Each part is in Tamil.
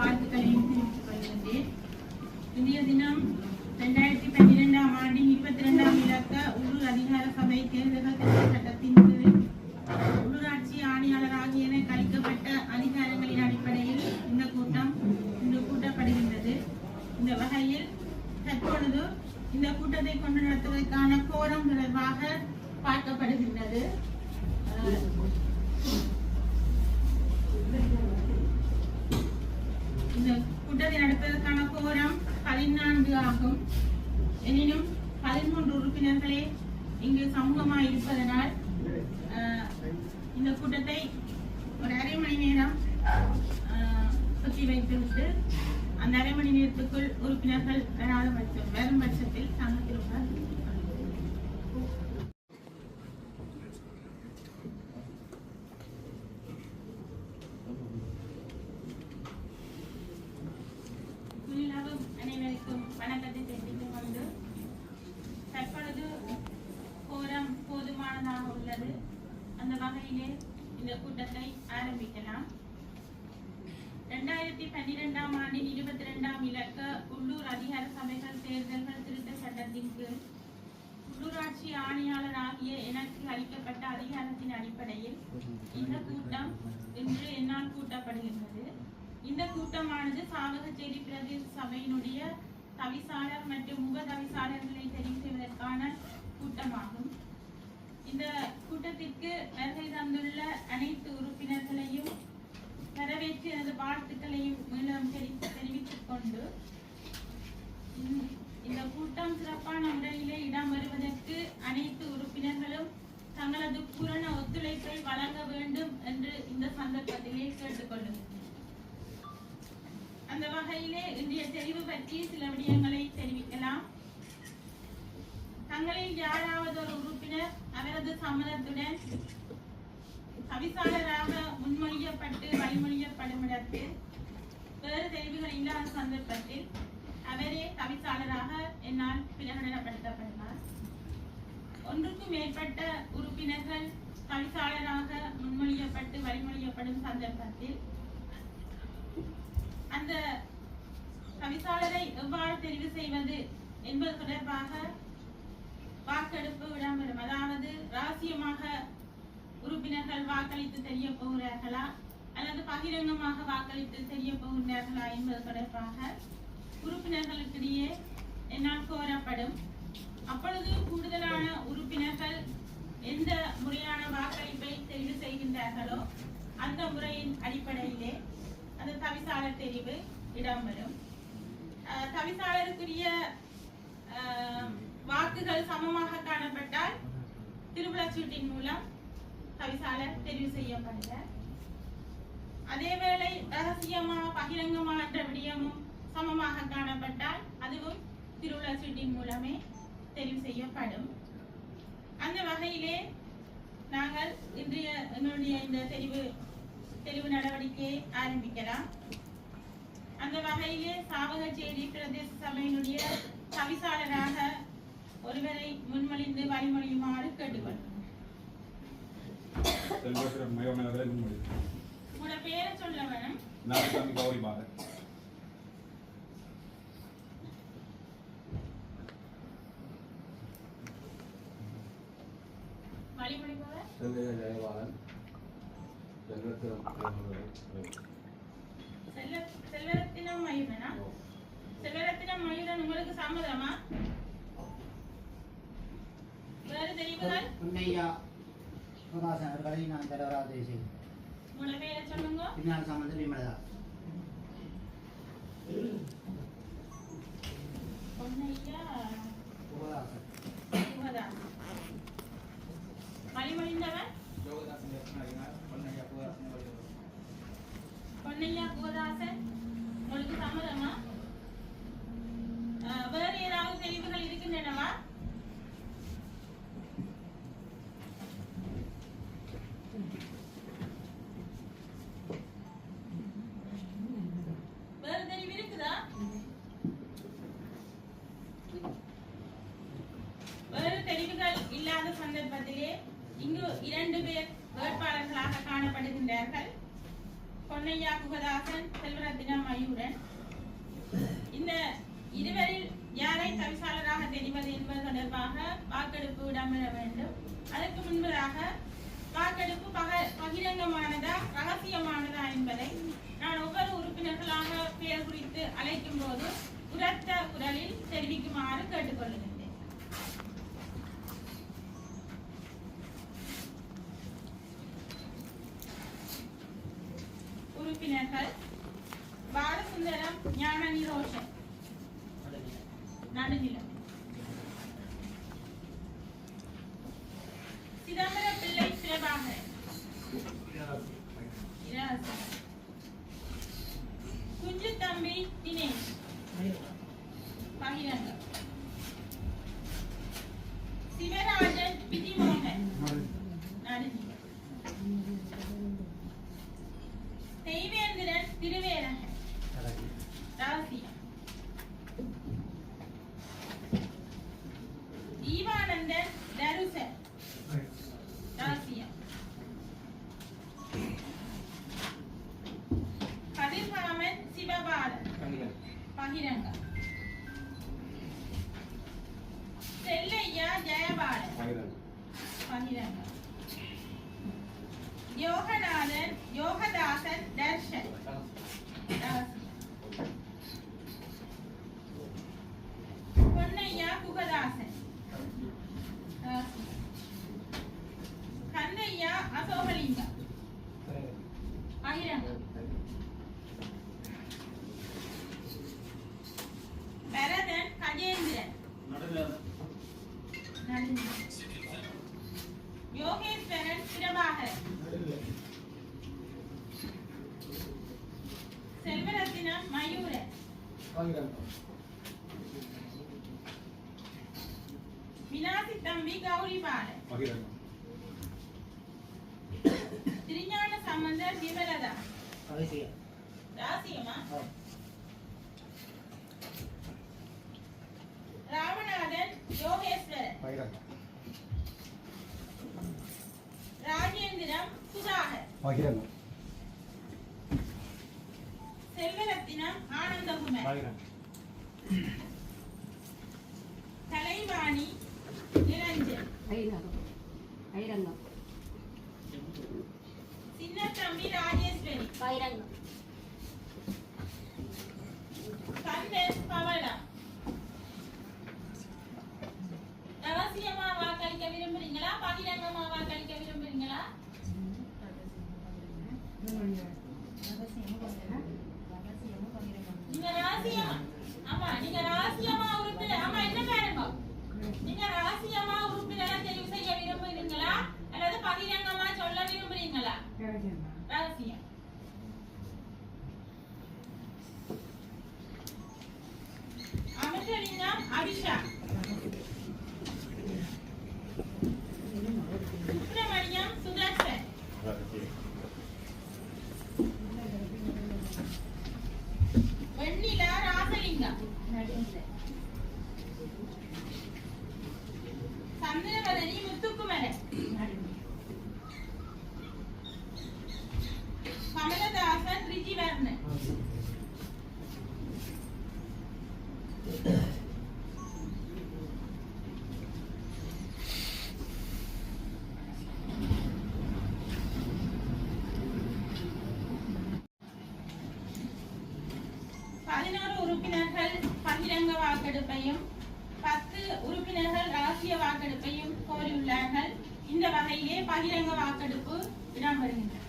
வாழ்த்துக்களையும் தெரிவித்துக் கொள்கின்றேன் இந்திய தினம் இரண்டாயிரத்தி பன்னிரெண்டாம் ஆண்டின் இருபத்தி இரண்டாம் இலக்க உரு அதிகார சபை தேர்தல்கள் திருத்த சட்டத்தின் கீழ் உள்ளூராட்சி ஆணையாளர் ஆகியன கழிக்கப்பட்ட அதிகாரங்களின் அடிப்படையில் இந்த கூட்டம் இன்று கூட்டப்படுகின்றது. இந்த வகையில் தற்பொழுது இந்த கூட்டத்தை கொண்டு நடத்துவதற்கான கோரம் தொடர்பாக பார்க்கப்படுகின்றது அஹ், இந்த கூட்டத்தை நடப்பதற்கான கோரம் பதினான்கு ஆகும் எனினும் பதிமூன்று உறுப்பினர்களே சமூகமா இருப்பதனால் இந்த கூட்டத்தை ஒரு அரை மணி நேரம் அஹ், வைத்துவிட்டு அந்த அரை மணி நேரத்துக்குள் உறுப்பினர்கள் வராத பட்சம் வரும் பட்சத்தில் நாங்கள் திரும்ப முதலாவது அனைவருக்கும் வணக்கத்தை தெரிவித்துக் கொண்டு தற்பொழுது கோரம் போதுமானதாக உள்ளது அந்த வகையிலே இந்த கூட்டத்தை ஆரம்பிக்கலாம் இரண்டாயிரத்தி பன்னிரெண்டாம் ஆண்டின் இருபத்தி இரண்டாம் இலக்க உள்ளூர் அதிகார சபைகள் தேர்தல்கள் திருத்த சட்டத்தின் கீழ் உள்ளூராட்சி ஆணையாளர் ஆகிய எனக்கு அளிக்கப்பட்ட அதிகாரத்தின் அடிப்படையில் இந்த கூட்டம் இன்று என்னால் கூட்டப்படுகின்றது இந்த கூட்டமானது சாவகச்சேரி பிரதேச சபையினுடைய தவிசாளர் மற்றும் முக தவிசாளர்களை தெரிவு செய்வதற்கான கூட்டமாகும். இந்த கூட்டத்திற்கு வருகை தந்துள்ள அனைத்து உறுப்பினர்களையும் வரவேற்று எனது வாழ்த்துக்களையும் மீண்டும் தெரிவித்துக் கொண்டு இந்த- இந்த கூட்டம் சிறப்பான முறையிலே இடம்பெறுவதற்கு அனைத்து உறுப்பினர்களும் தங்களது பூரண ஒத்துழைப்பை வழங்க வேண்டும் என்று இந்த சந்தர்ப்பத்திலே கேட்டுக்கொள்ளுகிறேன். அந்த வகையிலே இன்றைய தெரிவு பற்றி சில விடயங்களை தெரிவிக்கலாம். தங்களில் யாராவது ஒரு உறுப்பினர் அவரது சம்மதத்துடன் தவிசாளராக முன்மொழியப்பட்டு வழிமொழியப்படும் இடத்தில் வேறு தெரிவுகள் இல்லாத சந்தர்ப்பத்தில் அவரே தவிசாளராக என்னால் பிரகடனப்படுத்தப்படுவார். ஒன்றுக்கும் மேற்பட்ட உறுப்பினர்கள் தவிசாளராக முன்மொழியப்பட்டு வழிமொழியப்படும் சந்தர்ப்பத்தில் அந்த தவிசாளரை எவ்வாறு தெரிவு செய்வது என்பது தொடர்பாக வாக்கெடுப்பு இடம்பெறும் அதாவது ரகசியமாக உறுப்பினர்கள் வாக்களித்து தெரிய போகிறார்களா? அல்லது பகிரங்கமாக வாக்களித்து தெரிய போகிறார்களா என்பது தொடர்பாக உறுப்பினர்களுக்கிடையே என்னால் கோரப்படும். அப்பொழுது கூடுதலான உறுப்பினர்கள் எந்த முறையான வாக்களிப்பை தெரிவு செய்கின்றார்களோ அந்த முறையின் அடிப்படையிலே அந்த தவிசாளர் தெரிவு இடம்பெறும் வரும். தவிசாளருக்குரிய வாக்குகள் சமமாக காணப்பட்டால் திருவிழாச்சீட்டின் மூலம் தவிசாளர் தெரிவு செய்யப்படுகிறார் அதேவேளை ரகசியமாக பகிரங்கமா என்ற விடயமும் சமமாக காணப்பட்டால் அதுவும் திருவிழாச்சீட்டின் மூலமே தெரிவு செய்யப்படும். அந்த வகையிலே நாங்கள் இன்றைய என்னுடைய இந்த தெரிவு தெரிவு நடவடிக்கையை ஆரம்பிக்கலாம். அந்த வகையிலே சாவகச்சேரி பிரதேச சபையினுடைய தவிசாளராக ஒருவரை முன்மொழிந்து வழிமொழியுமாறு கேட்டுக்கொள்கிறோம் செல்வத்திரம் மயோமேலவே முன்மொழி உங்களோட பேரை சொல்ல வேணும் நாகசாமி கௌரி பாரத் வழிமொழிபவர். செல்வரத்தினம் மயூரனா? செல்வரத்தினம் மயூரன் உங்களுக்கு சம்மதமா வேறு தெரிவுகள் உன்னையா சுகாசன் அவர்களை நான் தலைவராக உங்களோட பேரை சொல்லுங்க? பின்னால் சம்பந்த விமலதா பொன்னையா? சுகதாசன் சுகதாஸ் வழிமொழிந்தவர் பொன்னையா கோதாசன் உங்களுக்கு சம்மதமா? வேறு ஏதாவது தெரிவுகள் இருக்கின்றனவா? வேறு தெரிவு இருக்குதா? வேறு தெரிவுகள் இல்லாத சந்தர்ப்பத்திலே இங்கு இரண்டு பேர் வேட்பாளர்களாக காணப்படுகின்றார்கள். பொன்னையா குகதாசன் செல்வரத்தினா மயூரன் இந்த இருவரில் யாரை தவிசாளராக தெரிவது என்பது தொடர்பாக வாக்கெடுப்பு இடம்பெற வேண்டும். அதற்கு முன்பதாக வாக்கெடுப்பு பக பகிரங்கமானதா ரகசியமானதா என்பதை நான் ஒவ்வொரு உறுப்பினர்களாக பெயர் குறித்து அழைக்கும் போது உரத்த குரலில் தெரிவிக்குமாறு கேட்டுக்கொள்கின்றேன். உறுப்பினர்கள் பாலசுந்தரம் ஞானி ரோஷன் நடுநிலம் சிதம்பர பிள்ளை சிவபாகரன் குஞ்சு தம்பி Dinesh பகிரங்கம் a sua roupa linda. Rajendram Sudhakar பகிரங்கம் Selvarathinam Anandakumar பகிரங்கம் Kalaivani Niranjan. ஐரங்கம் ஐரங்கம். Chinnathambi Rajeswari. பைரங்கம். வாக்கெடுப்பையும் பத்து உறுப்பினர்கள் ரகசிய வாக்கெடுப்பையும் கோரியுள்ளார்கள். இந்த வகையிலே பகிரங்க வாக்கெடுப்பு இடம்பெறுகின்றன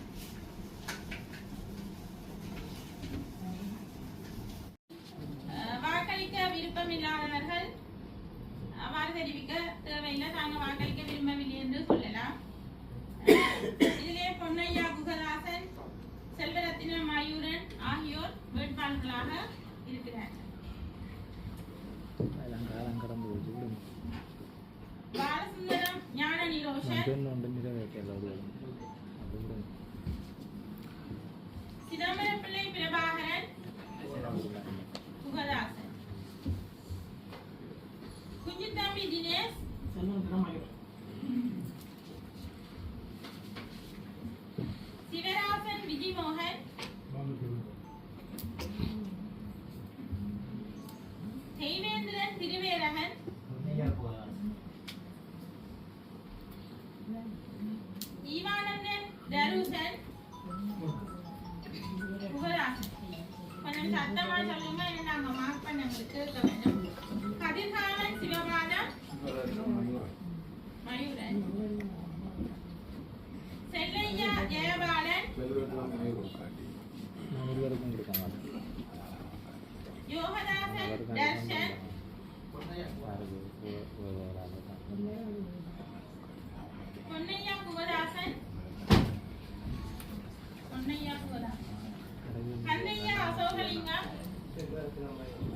open on my own.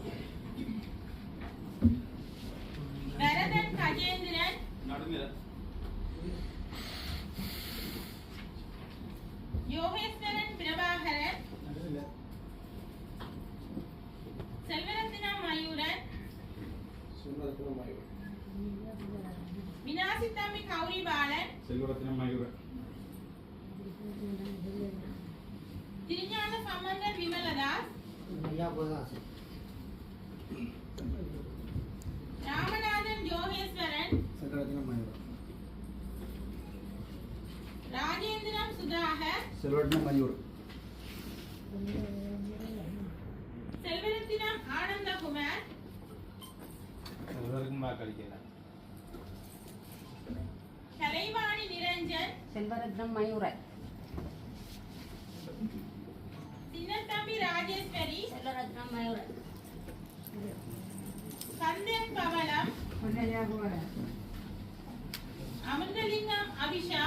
ரோடுனா Mayur Selvarathinam Anandakumar Selvarathinam கழிக்கலாம் கலைவாணி நிரஞ்சன். செல்வரத்னம் மயூரை. சின்னத்தம்பி ராஜேஸ்வரி. அபிஷா.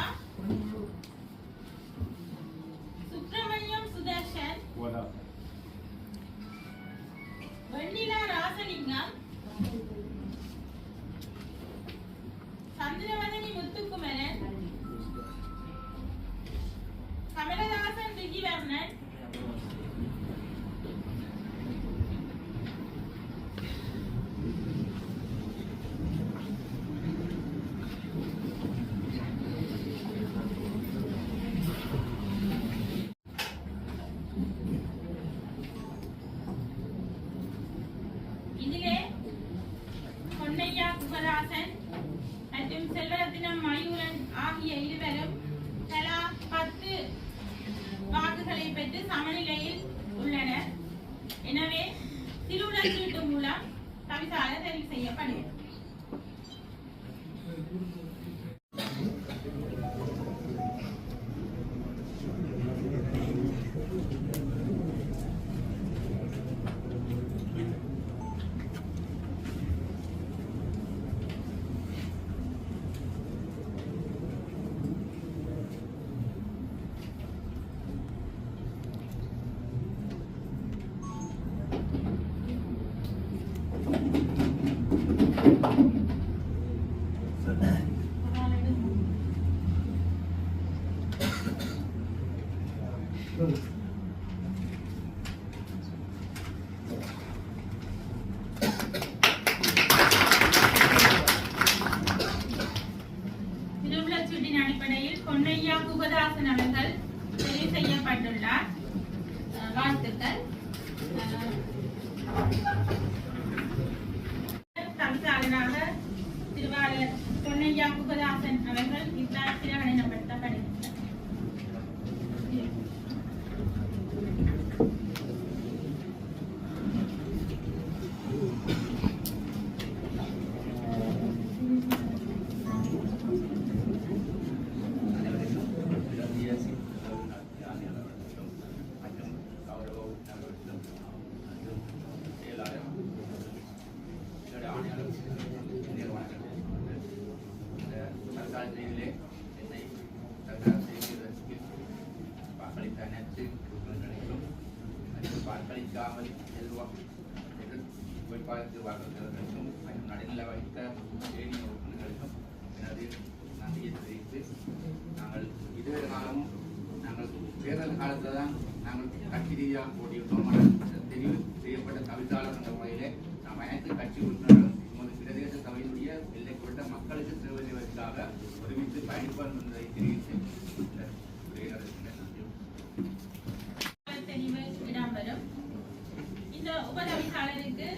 சாலருக்கு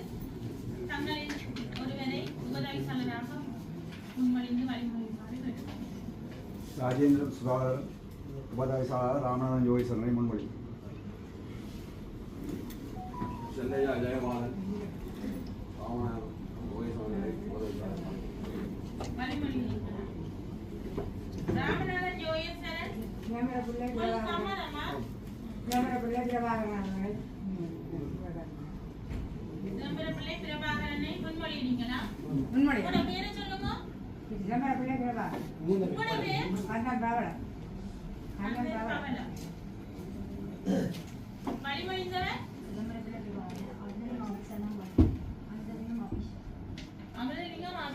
தங்களில் ஒருவரை உபதவிசாளராக முன்மொழிந்து வழிமொழியுமாறு கேட்டுக்கொண்டார் ராஜேந்திரம் உபதவிசாளர் ராமநாதன் ஜோதி சரணை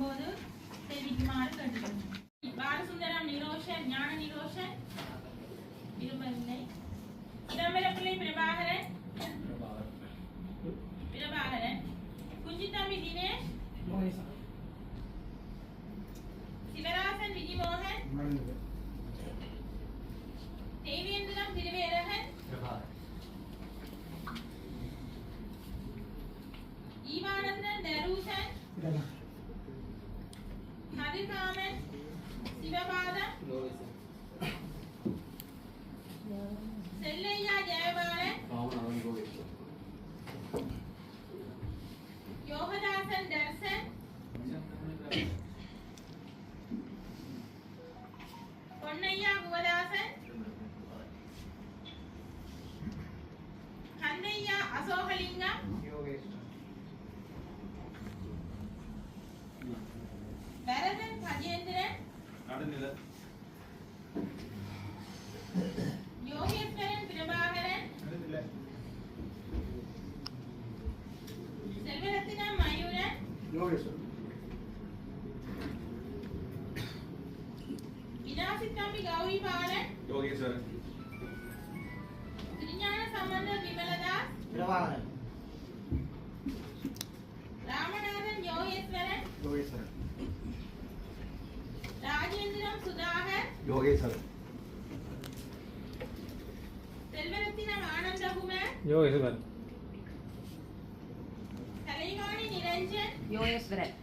போது தெரிவிக்குமாறு கேட்டுக்கொள்கிறேன் பாலசுந்தரம் நிரோஷன் ஞான நிரோஷன் இருமல்லை சிதம்பரப்பிள்ளை பிரபாகரன் பிரபாகரன் குஞ்சித்தம்பி தினேஷ் சிவராசன் விஜயமோகன் විනාශිතම්බි ගෞරී පාලන් යෝගී සර් විඥාන සම්බන්ධ විමලදාස් ප්‍රවාහන ராமநாதன் யோகேஸ்வரன் யோகேஸ்வரன் ராஜேந்திரம் சுதாகர் யோகேஸ்வரன் செல்வரத்தினம் ஆனந்தகுமார் யோகேஸ்வரன் minute.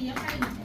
也拍你。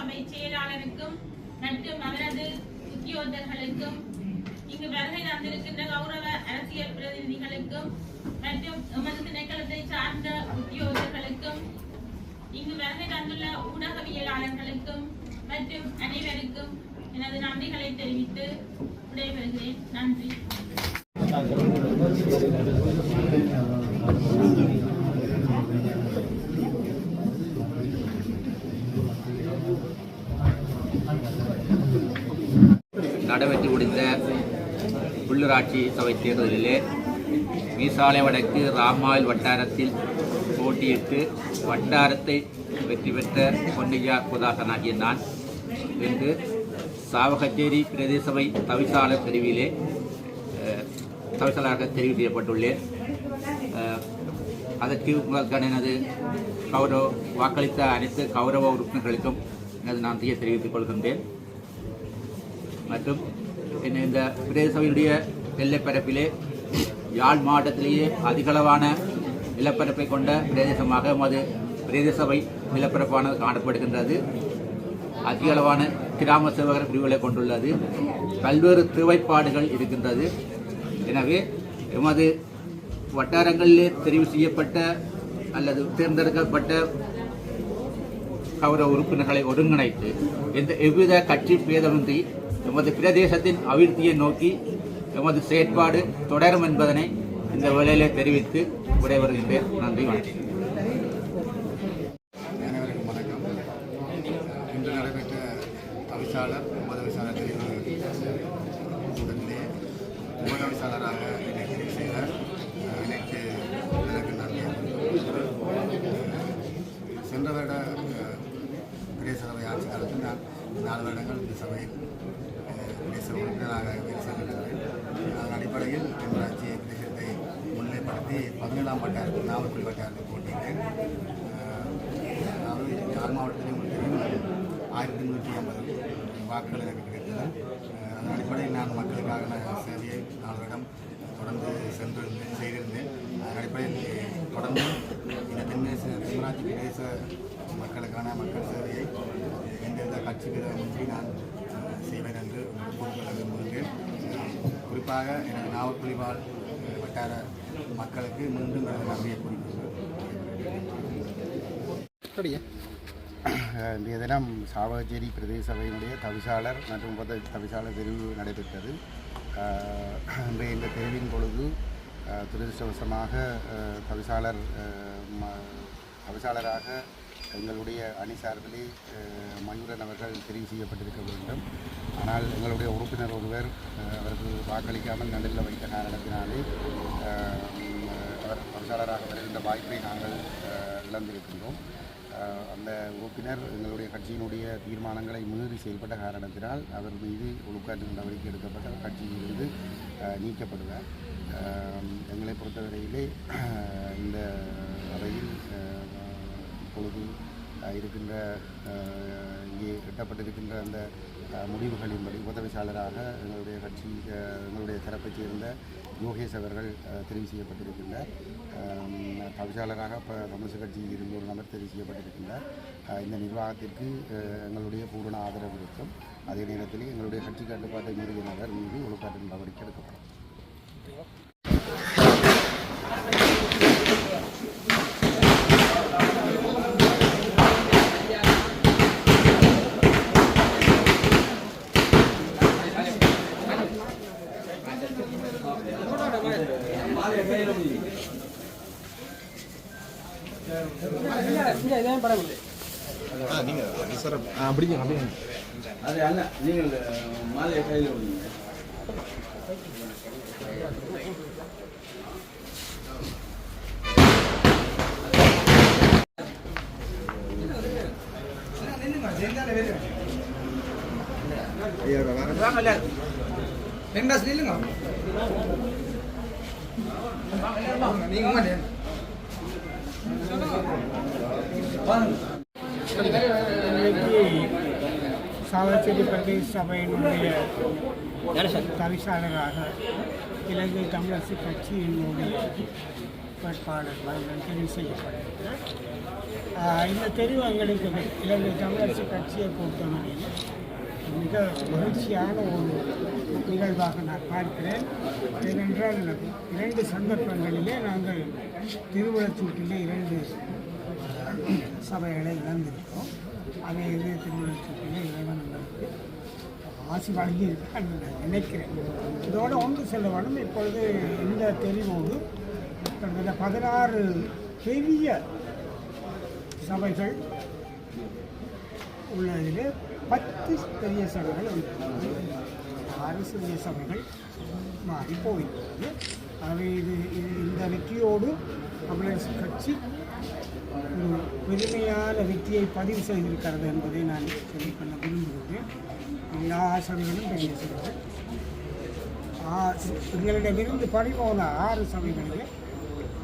சபை செயலாளருக்கும் மற்றும் அவரது உத்தியோகர்களுக்கும் இங்கு வருகை தந்திருக்கின்ற கௌரவ அரசியல் பிரதிநிதிகளுக்கும் மற்றும் எமது திணைக்களத்தை சார்ந்த உத்தியோகர்களுக்கும் இங்கு வருகை தந்துள்ள ஊடகவியலாளர்களுக்கும் மற்றும் அனைவருக்கும் எனது நன்றிகளை தெரிவித்து விடைபெறுகிறேன். நன்றி. நடைபெற்று முடிந்த உள்ளூராட்சி சபை தேர்தலிலே மீசாலை வடக்கு ராமாயில் வட்டாரத்தில் போட்டியிட்டு வட்டாரத்தை வெற்றி பெற்ற பொன்னையா குதாசன் ஆகிய நான் இன்று சாவகச்சேரி பிரதேசபை தவிசாளர் தெரிவிலே தவிசாளராக தெரிவு செய்யப்பட்டுள்ளேன். அதற்கு உங்களுக்கான எனது கௌரவ வாக்களித்த அனைத்து கௌரவ உறுப்பினர்களுக்கும் எனது நன்றியை தெரிவித்துக் கொள்கின்றேன். மற்றும் இந்த பிரதேச சபையினுடைய எல்லைப்பரப்பிலே யாழ் மாவட்டத்திலேயே அதிகளவான நிலப்பரப்பை கொண்ட பிரதேசமாக மது பிரதேச சபை நிலப்பரப்பானது காணப்படுகின்றது. அதிகளவான கிராம சேவகர் பிரிவுகளை கொண்டுள்ளது. பல்வேறு தேவைப்பாடுகள் இருக்கின்றது. எனவே எமது வட்டாரங்களிலே தெரிவு செய்யப்பட்ட அல்லது தேர்ந்தெடுக்கப்பட்ட கௌரவ உறுப்பினர்களை ஒருங்கிணைத்து எந்த எவ்வித கட்சி பேதமின்றி எமது பிரதேசத்தின் அபிவிருத்தியை நோக்கி எமது செயற்பாடு தொடரும் என்பதனை இந்த வேளையிலே தெரிவித்து விடைபெறுகின்றேன் நன்றி வணக்கம் அனைவருக்கும் வணக்கம் இன்று நடைபெற்ற தவிசாளர் உபதவிசாளர் தெரிவு கூட்டத்திலே உபதவிசாளராக என்னை தெரிவு செய்த அஹ், அனைத்து எனக்கு நன்றி சென்ற வருட அஹ், பிரதேச சபை ஆட்சி காலத்தில் நான் நாலு வருடங்கள் இந்த சபையில் அஹ், பிரதேச உறுப்பினராக வேலை செய்திருக்கிறேன் அதன் அடிப்படையில் ஊராட்சி பிரதேசத்தை முன்னிலைப்படுத்தி பதினேழாம் வட்டாரத்தில் நாவல்குடி வட்டாரத்தில் போட்டியிட்டேன் அஹ், அதாவது யாழ் மாவட்டத்திலே உங்களுக்கு ஆயிரத்தி நூற்றி ஐம்பது வாக்குகள் எனக்கு கிடைத்தது அஹ் அதன் அடிப்படையில் நான் மக்களுக்காக நான் சேவையை நாளிடம் தொடர்ந்து சென்றிருந்தேன் செய்திருந்தேன் அதன் அடிப்படையில் தொடர்ந்து இந்த தென்மேச தென்மராட்சி பிரதேச மக்களுக்கான மக்கள் சேவையை எந்தெந்த கட்சி விதமின்றி நான் செய்வேன் என்று கூறிக்கொள்ள விரும்புகிறேன் குறிப்பாக எனது நாவல் வாழ் அஹ், வட்டார மக்களுக்கு மீண்டும் எனது நன்றியை குறிப்பிடுகிறேன் இன்றைய தினம் சாவகச்சேரி பிரதேச சபையினுடைய தவிசாளர் மற்றும் உப தவிசாளர் தெரிவு நடைபெற்றது. இன்றைய இந்த தெரிவின் பொழுது துரதிருஷ்டவசமாக தவிசாளர் தவிசாளராக எங்களுடைய அணி சார்பிலே மயூரன் அவர்கள் தெரிவு செய்யப்பட்டிருக்க வேண்டும். ஆனால் எங்களுடைய உறுப்பினர் ஒருவர் அவருக்கு வாக்களிக்காமல் நடுவில் வைத்த காரணத்தினாலே அவர் தவிசாளராக வருகின்ற வாய்ப்பை நாங்கள் இழந்திருக்கின்றோம். அந்த உறுப்பினர் எங்களுடைய கட்சியினுடைய தீர்மானங்களை மீறி செயல்பட்ட காரணத்தினால் அவர் மீது ஒழுக்காற்று நடவடிக்கை எடுக்கப்பட்ட கட்சியிலிருந்து நீக்கப்படுவார். எங்களை பொறுத்தவரையிலே இந்த அவையில் இப்பொழுது இருக்கின்ற இங்கே எட்டப்பட்டிருக்கின்ற அந்த முடிவுகளின்படி உதவிசாளராக எங்களுடைய கட்சி எங்களுடைய தரப்பைச் சேர்ந்த யோகேஷ் அவர்கள் தெரிவு செய்யப்பட்டிருக்கின்றார். தவிசாளராக இப்போ கம்யூனிஸ்ட் கட்சி இருந்து ஒரு நபர் தெரிவு செய்யப்பட்டிருக்கின்றார். இந்த நிர்வாகத்திற்கு எங்களுடைய பூரண ஆதரவு இருக்கும். அதே நேரத்தில் எங்களுடைய கட்சி கட்டுப்பாட்டை மீறிய நபர் மீது ஒழுக்காட்டு நடவடிக்கை எடுக்கப்படும். அது அல்ல நீங்கள் மாலையை கையில் விடுங்க இன்னைக்கு சாவச்சேரி பிரதேச சபையினுடைய தவிசாளராக இலங்கை தமிழரசு கட்சியினுடைய வேட்பாளர் தெரிவு செய்யப்பட்டிருக்கிறார் இந்த தெரிவு எங்களுக்கு இலங்கை தமிழரசு கட்சியை பொறுத்தவரையில் மிக மகிழ்ச்சியான ஒரு நிகழ்வாக நான் பார்க்கிறேன் ஏனென்றால் இரண்டு சந்தர்ப்பங்களிலே நாங்கள் திருவிழச்சூட்டிலே இரண்டு சபைகளை இழந்திருக்கிறோம். அதை இது திருமணத்துக்கு இறைவன் எங்களுக்கு ஆசி வழங்கி நான் நினைக்கிறேன். இதோடு ஒன்று செல்ல வேணும் இப்பொழுது இந்த தெரிவோடு கிட்டத்தட்ட பதினாறு பெரிய சபைகள் உள்ளதிலே பத்து பெரிய சபைகள் உண்டு ஆறு சிறிய சபைகள் மாறி போயிருக்கிறது ஆகவே இது இந்த வெற்றியோடு தமிழரசு கட்சி பெருமையான வெற்றியை பதிவு செய்திருக்கிறது என்பதை நான் சொல்லிக்கொள்ள விரும்புகிறேன். எல்லா சபைகளும் பெரிய சபைகள். ஆ- எங்களிடமிருந்து பறிபோன ஆறு சபைகளிலே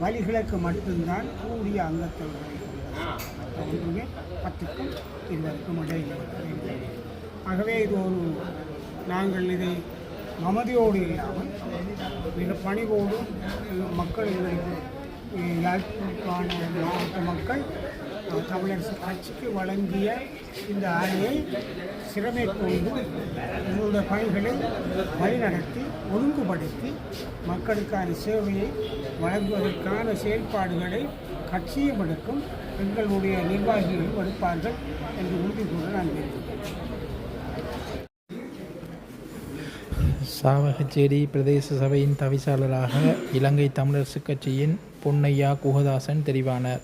வழிகளுக்கு மட்டும்தான் கூடிய அங்கத்தவர்களை ஒன்றுமே பத்துக்கும் இருவருக்கும் இடையில் ஆகவே இது ஒரு நாங்கள் இதை மமதியோடு இல்லாமல் மிக பணிவோடும் மக்கள் எங்களுக்கு யாழ்ப்பாண மாவட்ட மக்கள் தமிழரசு கட்சிக்கு வழங்கிய இந்த ஆணையை சிறமேற்கொண்டு எங்களுடைய பணிகளை வழிநடத்தி ஒழுங்குபடுத்தி மக்களுக்கான சேவையை வழங்குவதற்கான செயல்பாடுகளை கட்சியும் எடுக்கும் எங்களுடைய நிர்வாகிகளும் எடுப்பார்கள் என்று உறுதி கூற நான் வேண்டுகிறேன் சாவகச்சேரி பிரதேச சபையின் தவிசாளராக இலங்கை தமிழரசுக் கட்சியின் பொன்னையா குகதாசன் தெரிவானார்.